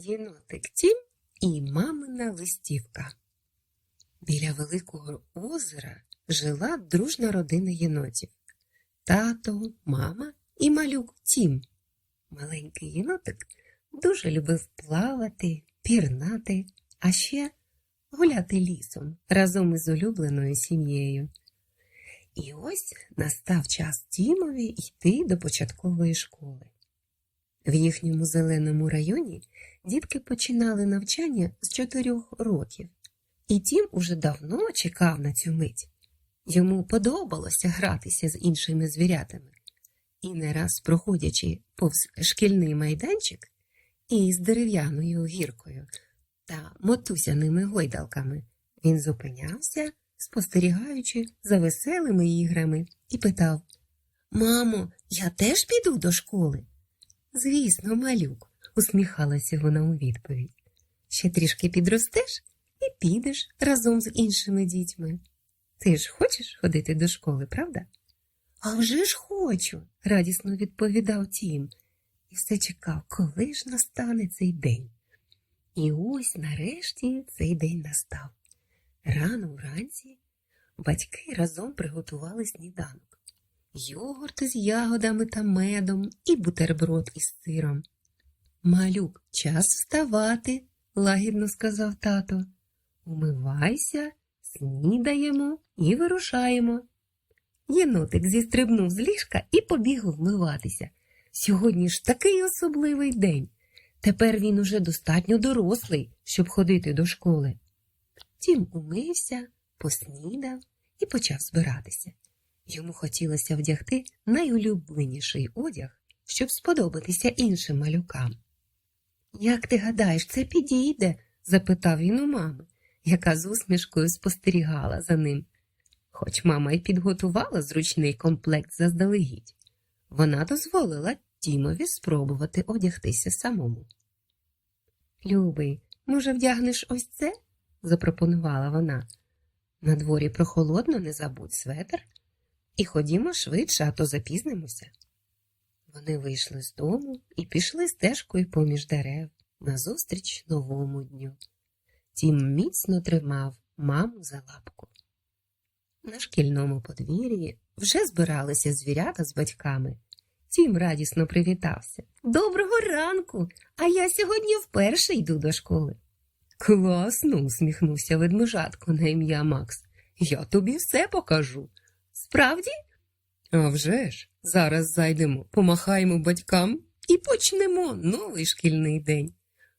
Єнотик Тім і мамина листівка. Біля великого озера жила дружна родина єнотів. Тато, мама і малюк Тім. Маленький єнотик дуже любив плавати, пірнати, а ще гуляти лісом разом із улюбленою сім'єю. І ось настав час Тімові йти до початкової школи. В їхньому зеленому районі дітки починали навчання з чотирьох років, і Тім уже давно чекав на цю мить. Йому подобалося гратися з іншими звірятами. І не раз, проходячи повз шкільний майданчик із дерев'яною гіркою та мотузяними гойдалками, він зупинявся, спостерігаючи за веселими іграми, і питав Мамо, я теж піду до школи? Звісно, малюк, усміхалася вона у відповідь. Ще трішки підростеш і підеш разом з іншими дітьми. Ти ж хочеш ходити до школи, правда? «А вже ж хочу, радісно відповідав Тім, і все чекав, коли ж настане цей день. І ось нарешті цей день настав. Рано вранці батьки разом приготували сніданок, йогурт з ягодами та медом і бутерброд із сиром. Малюк, час вставати, лагідно сказав тато. Умивайся, снідаємо і вирушаємо. Єнотик зістрибнув з ліжка і побіг вмиватися. Сьогодні ж такий особливий день. Тепер він уже достатньо дорослий, щоб ходити до школи. Тім умився, поснідав і почав збиратися. Йому хотілося вдягти найулюбленіший одяг, щоб сподобатися іншим малюкам. Як ти гадаєш, це підійде? запитав він у мами, яка з усмішкою спостерігала за ним. Хоч мама й підготувала зручний комплект заздалегідь, вона дозволила Тімові спробувати одягтися самому. Любий, може, вдягнеш ось це? запропонувала вона. На дворі прохолодно, не забудь светр, і ходімо швидше, а то запізнимося. Вони вийшли з дому і пішли стежкою поміж дерев назустріч новому дню. Тім міцно тримав маму за лапку. На шкільному подвір'ї вже збиралися звірята з батьками. Тім радісно привітався. Доброго ранку! А я сьогодні вперше йду до школи. Класно, усміхнувся ведмежатко на ім'я Макс. Я тобі все покажу. Справді? «А вже ж, зараз зайдемо, помахаємо батькам і почнемо новий шкільний день.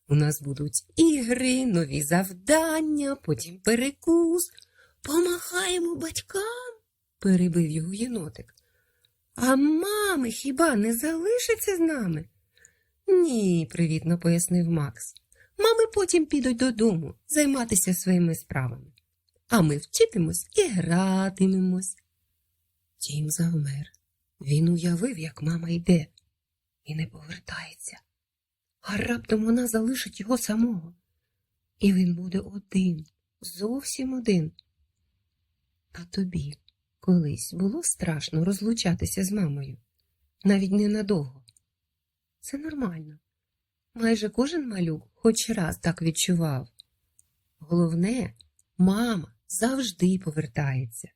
У нас будуть ігри, нові завдання, потім перекус. Помахаємо батькам, перебив його єнотик. А мами хіба не залишаться з нами? Ні, привітно пояснив Макс. Мами потім підуть додому займатися своїми справами. А ми вчитимось і гратимемось. Тім завмер. Він уявив, як мама йде, і не повертається. А раптом вона залишить його самого. І він буде один, зовсім один. А тобі колись було страшно розлучатися з мамою, навіть ненадовго. Це нормально. Майже кожен малюк хоч раз так відчував. Головне, мама завжди повертається.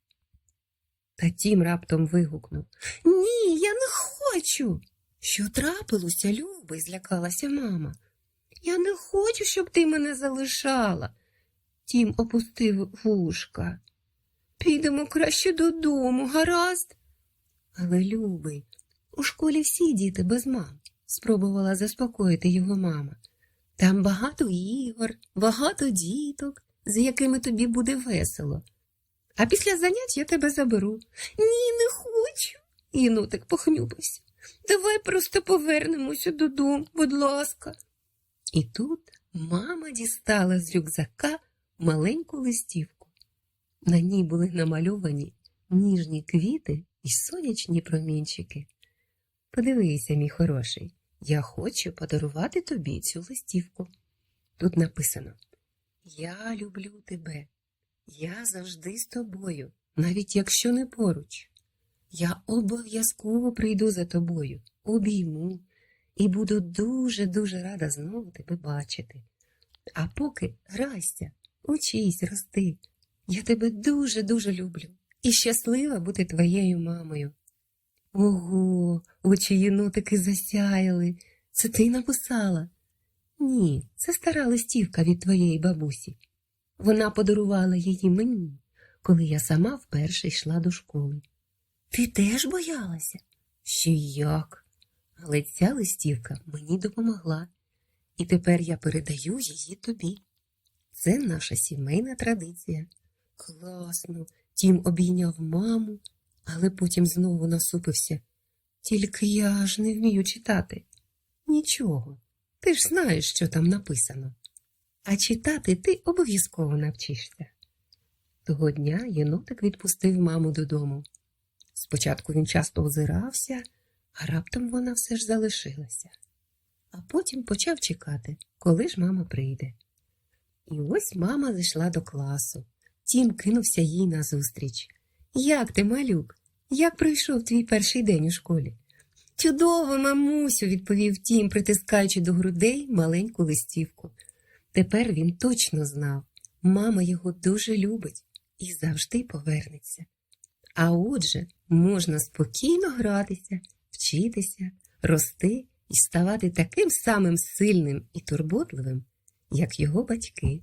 Та тім раптом вигукнув Ні, я не хочу. Що трапилося, Любий? злякалася мама. Я не хочу, щоб ти мене залишала. Тім опустив вушка. Підемо краще додому, гаразд. Але, Любий, у школі всі діти без мам, спробувала заспокоїти його мама. Там багато ігор, багато діток, з якими тобі буде весело. А після занять я тебе заберу. Ні, не хочу. Єнотик похнюпився. Давай просто повернемося додому, будь ласка. І тут мама дістала з рюкзака маленьку листівку. На ній були намальовані ніжні квіти і сонячні промінчики. Подивися, мій хороший, я хочу подарувати тобі цю листівку. Тут написано Я люблю тебе. Я завжди з тобою, навіть якщо не поруч. Я обов'язково прийду за тобою, обійму і буду дуже-дуже рада знову тебе бачити. А поки грайся, учись рости. Я тебе дуже-дуже люблю і щаслива бути твоєю мамою. Ого, очі єнотики засяяли. Це ти написала? Ні, це стара листівка від твоєї бабусі. Вона подарувала її мені, коли я сама вперше йшла до школи. Ти теж боялася? Ще як? Але ця листівка мені допомогла, і тепер я передаю її тобі. Це наша сімейна традиція. Класно. Тім обійняв маму, але потім знову насупився. Тільки я ж не вмію читати. Нічого, ти ж знаєш, що там написано. А читати ти обов'язково навчишся. Того дня єнотик відпустив маму додому. Спочатку він часто озирався, а раптом вона все ж залишилася. А потім почав чекати, коли ж мама прийде. І ось мама зайшла до класу. Тім кинувся їй назустріч. Як ти, малюк? Як пройшов твій перший день у школі? Чудово, мамусю, відповів Тім, притискаючи до грудей маленьку листівку. Тепер він точно знав, мама його дуже любить і завжди повернеться. А отже, можна спокійно гратися, вчитися, рости і ставати таким самим сильним і турботливим, як його батьки.